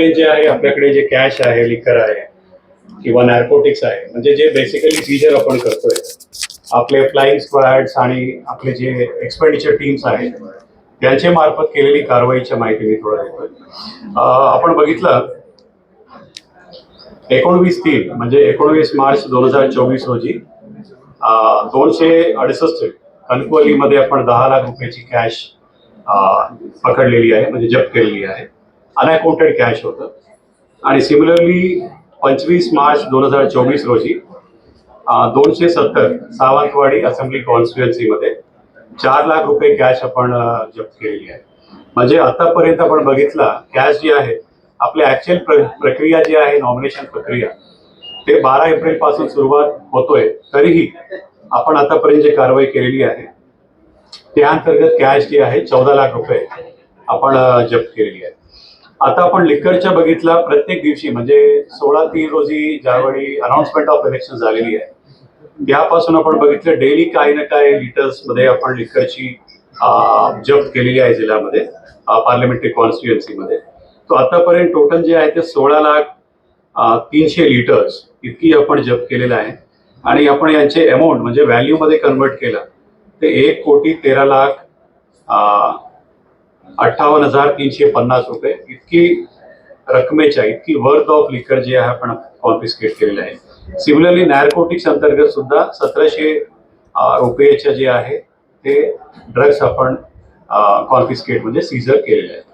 आतापर्यंत जे आहे आपल्याकडे जे कॅश आहे लिकर आहे किंवा नॅर्कोटिक्स आहे म्हणजे जे बेसिकली सीजर आपण करतोय आपले फ्लाईंग स्क्वॅड्स आणि आपले जे एक्सपेंडिचर टीम्स आहेत त्यांच्या मार्फत केलेली कारवाईच्या माहिती मी थोडा देतोय. आपण बघितलं एकोणवीस तीन म्हणजे एकोणवीस मार्च दोन हजार चोवीस रोजी दोनशे अडुसष्ट कणकवलीमध्ये आपण दहा लाख रुपयाची कॅश पकडलेली आहे म्हणजे जप्त केलेली आहे. अनअकाउंटेड कॅश होतं. आणि सिमिलरली पंचवीस मार्च दोन हजार चोवीस रोजी दोनशे सत्तर सावंतवाडी असेंब्ली कॉन्स्टिट्युएन्सीमध्ये चार लाख रुपये कॅश आपण जप्त केलेली आहे. म्हणजे आतापर्यंत आपण बघितला कॅश जी आहे आपली ऍक्च्युअल प्रक्रिया जी आहे नॉमिनेशन प्रक्रिया ते बारा एप्रिलपासून सुरुवात होतोय तरीही आपण आतापर्यंत जी कारवाई केलेली आहे त्या अंतर्गत कॅश जी आहे चौदा लाख रुपये आपण जप्त केलेली आहे. आता आपण लिकरच्या बघितला प्रत्येक दिवशी म्हणजे सोळा तीन रोजी ज्यावेळी अनाउन्समेंट ऑफ इलेक्शन झालेली आहे त्यापासून आपण बघितलं डेली काही ना काही लिटर्समध्ये आपण लिकरची जप्त केलेली आहे जिल्ह्यामध्ये पार्लमेंटरी कॉन्स्टिट्युएन्सीमध्ये तो आतापर्यंत टोटल जे आहे ते सोळा लाख तीनशे लिटर्स इतकी आपण जप्त केलेलं आहे. आणि आपण यांचे अमाऊंट म्हणजे व्हॅल्यू मध्ये कन्वर्ट केलं ते एक कोटी तेरा लाख अठ्ठावन्न हजार तीनशे पन्नास रुपये. इतकी रकमेच्या इतकी वर्थ ऑफ लिकर जे आहे आपण कॉन्फिस्केट केलेलं आहे. सिमिलरली नॅरकोटिक्स अंतर्गत सुद्धा सतराशे रुपयेच्या जे आहे ते ड्रग्स आपण कॉन्फिस्केट म्हणजे सीझर केलेले आहे